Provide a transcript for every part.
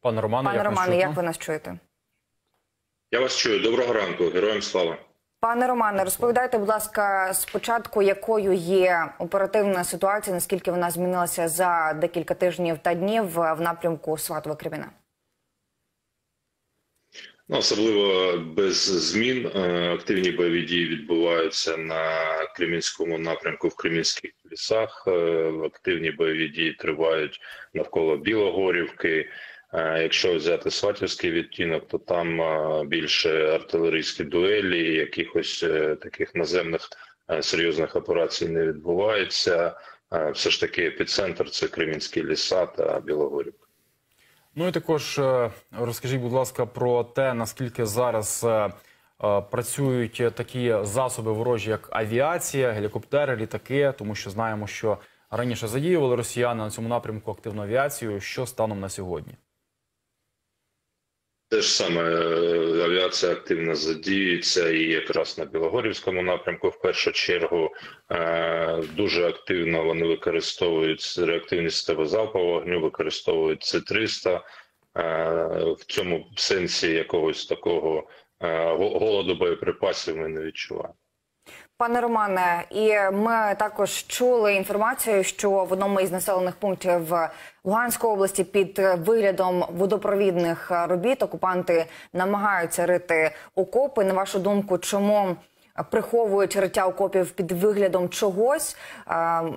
Пане Романе, Пане як Романе, як ви нас чуєте? Я вас чую. Доброго ранку. Героям слава. Пане Романе, розповідайте, будь ласка, спочатку, якою є оперативна ситуація, наскільки вона змінилася за декілька тижнів та днів в напрямку Сватова Креміна? Ну, особливо без змін е, активні бойові дії відбуваються на Кремінському напрямку в Кремінських лісах. Е, Активні бойові дії тривають навколо Білогорівки. Якщо взяти Сватівський відтінок, то там більше артилерійські дуелі, якихось е, таких наземних е, серйозних операцій не відбувається. Все ж таки епіцентр це Кремінські ліса та Білогорівка. Ну і також е, розкажіть, будь ласка, про те, наскільки зараз працюють такі засоби ворожі, як авіація, гелікоптери, літаки, тому що знаємо, що раніше задіювали росіяни на цьому напрямку активну авіацію. Що станом на сьогодні? Те ж саме е, авіація активно задіюється, і якраз на Білогорівському напрямку, в першу чергу, е, дуже активно вони використовують реактивні системи залпового вогню, використовують С-300. Е, В цьому сенсі якогось такого го- голоду боєприпасів ми не відчуваємо. Пане Романе, і ми також чули інформацію, що в одному із населених пунктів Луганської області під виглядом водопровідних робіт окупанти намагаються рити окопи. На вашу думку, чому приховують риття окопів під виглядом чогось?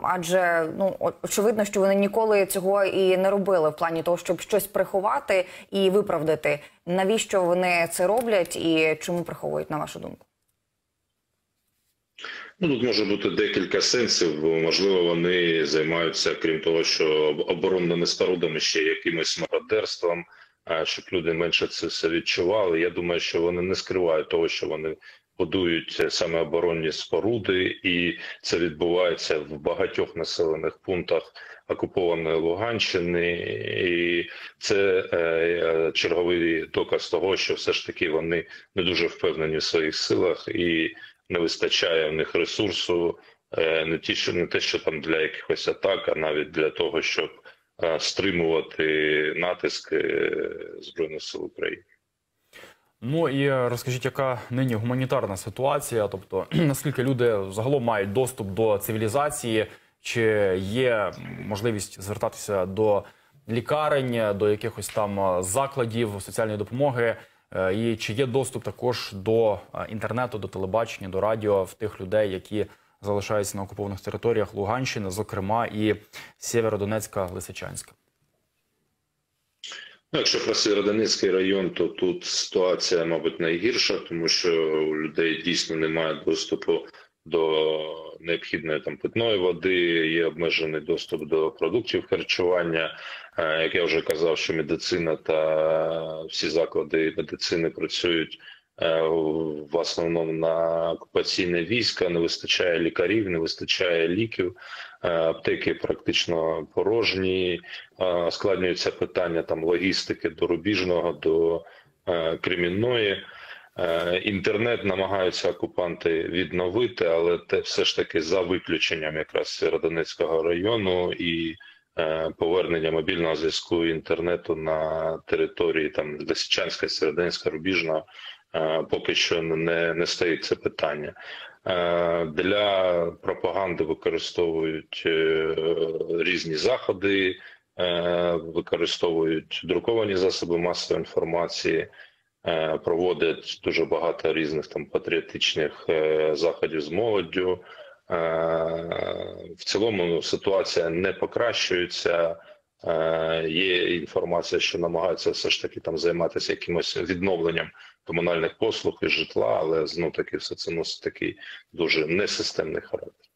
Адже ну очевидно, що вони ніколи цього і не робили в плані того, щоб щось приховати і виправдати. Навіщо вони це роблять і чому приховують, на вашу думку? Ну, тут може бути декілька сенсів. Можливо, вони займаються, крім того, що оборонними спорудами ще якимось мародерством, щоб люди менше це все відчували. Я думаю, що вони не скривають того, що вони будують саме оборонні споруди, і це відбувається в багатьох населених пунктах окупованої Луганщини, і це е, е, черговий доказ того, що все ж таки вони не дуже впевнені в своїх силах і не вистачає в них ресурсу е, не ті, що не те, що там для якихось атак, а навіть для того, щоб е, стримувати натиск е, збройних сил України. Ну і розкажіть, яка нині гуманітарна ситуація? Тобто, наскільки люди загалом мають доступ до цивілізації, чи є можливість звертатися до лікарень, до якихось там закладів соціальної допомоги, і чи є доступ також до е, інтернету, до телебачення, до радіо в тих людей, які залишаються на окупованих територіях Луганщини, зокрема і Сєвєродонецька, Лисичанська? Ну, якщо про Сєвєродонецький район, то тут ситуація, мабуть, найгірша, тому що у людей дійсно немає доступу до необхідної там питної води, є обмежений доступ до продуктів харчування. Е, Як я вже казав, що медицина та всі заклади медицини працюють е, в основному на окупаційне війська, не вистачає лікарів, не вистачає ліків. Е, Аптеки практично порожні, складнюється питання там логістики до рубіжного, до Кремінної. Е, Інтернет намагаються окупанти відновити, але те все ж таки за виключенням якраз Сєвєродонецького району і е, повернення мобільного зв'язку інтернету на території там Лисичанська, Сєвєродонецька, Рубіжного е, поки що не, не стоїть це питання. Для пропаганди використовують різні заходи, використовують друковані засоби масової інформації, е, проводять дуже багато різних там патріотичних е, заходів з молоддю. Е, В цілому ситуація не покращується. Є інформація, що намагаються все ж таки там займатися якимось відновленням комунальних послуг і житла, але знов таки все це носить такий дуже несистемний характер.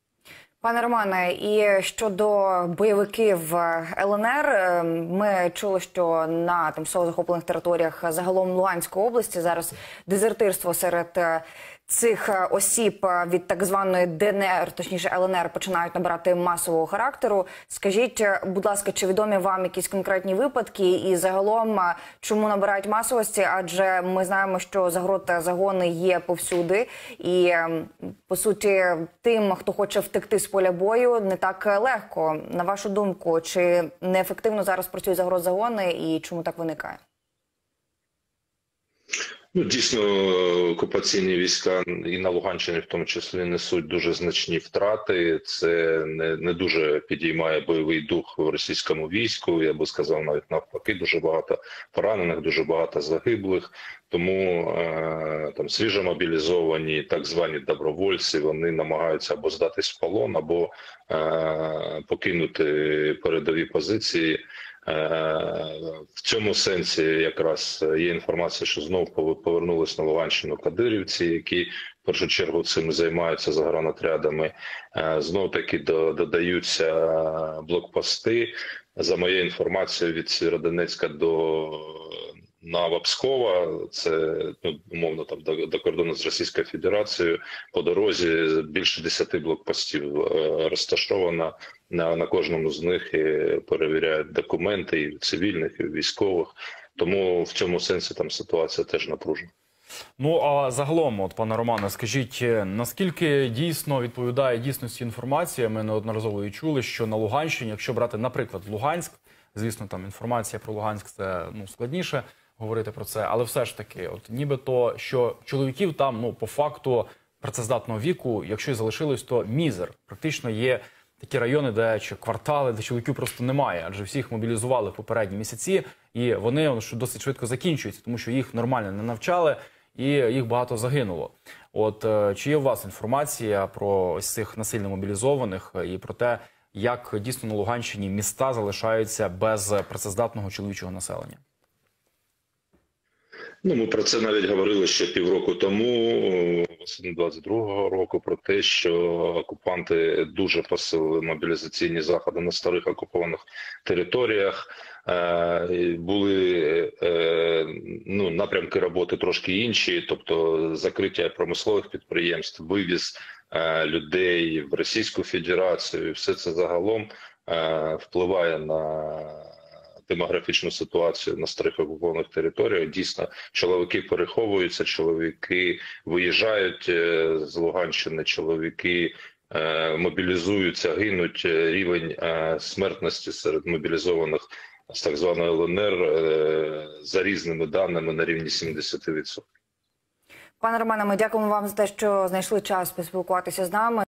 Пане Романе, і щодо бойовиків ЛНР, е, ми чули, що на тимчасово захоплених територіях загалом Луганської області зараз дезертирство серед е, цих е, осіб е, від так званої ДНР, точніше ЛНР, починають набирати масового характеру. Скажіть, е, будь ласка, чи відомі вам якісь конкретні випадки, і загалом чому набирають масовості? Адже ми знаємо, що загрот та загони є повсюди, і е, по суті, тим, хто хоче втекти з поля бою, не так легко. На вашу думку, чи неефективно зараз працюють загроз загони, і чому так виникає? Ну, дійсно, окупаційні війська і на Луганщині в тому числі несуть дуже значні втрати. Це не, не дуже підіймає бойовий дух в російському війську. Я би сказав, навіть навпаки, дуже багато поранених, дуже багато загиблих. Тому е, там свіжомобілізовані так звані добровольці вони намагаються або здатись в полон, або е, покинути передові позиції. В цьому сенсі якраз є інформація, що знову пов- повернулись на Луганщину кадирівці, які в першу чергу цим займаються загранотрядами. Е, Знов таки до- додаються блокпости. За моєю інформацією, від Сєвєродонецька до Новопскова, це ну, умовно там до, до кордону з Російською Федерацією. По дорозі більше 10 блокпостів е, розташовано на, на кожному з них і перевіряють документи і цивільних, і військових. Тому в цьому сенсі там ситуація теж напружена. Ну а загалом, от пане Романе, скажіть, е, наскільки дійсно відповідає дійсності інформація? Ми неодноразово і чули, що на Луганщині, якщо брати, наприклад, Луганськ, звісно, там інформація про Луганськ це ну складніше говорити про це, але все ж таки, от нібито що чоловіків там, ну по факту працездатного віку, якщо і залишилось, то мізер. Практично є такі райони, де чи квартали, де чоловіків просто немає, адже всіх мобілізували в попередні місяці, і вони ну, що досить швидко закінчуються, тому що їх нормально не навчали, і їх багато загинуло. От е, чи є у вас інформація про ось цих насильно мобілізованих е, і про те, як дійсно на Луганщині міста залишаються без працездатного чоловічого населення? Ну, ми про це навіть говорили ще півроку тому, восени 22-го року, про те, що окупанти дуже посилили мобілізаційні заходи на старих окупованих територіях. Е, Були е, ну, напрямки роботи трошки інші, тобто закриття промислових підприємств, вивіз е, людей в Російську Федерацію. Все це загалом впливає на демографічну ситуацію на старих окупованих територіях. Дійсно, чоловіки переховуються, чоловіки виїжджають е, з Луганщини, чоловіки е, мобілізуються, гинуть. Е, Рівень смертності серед мобілізованих з так званої ЛНР за різними даними на рівні 70%. Пане Романе, ми дякуємо вам за те, що знайшли час поспілкуватися з нами.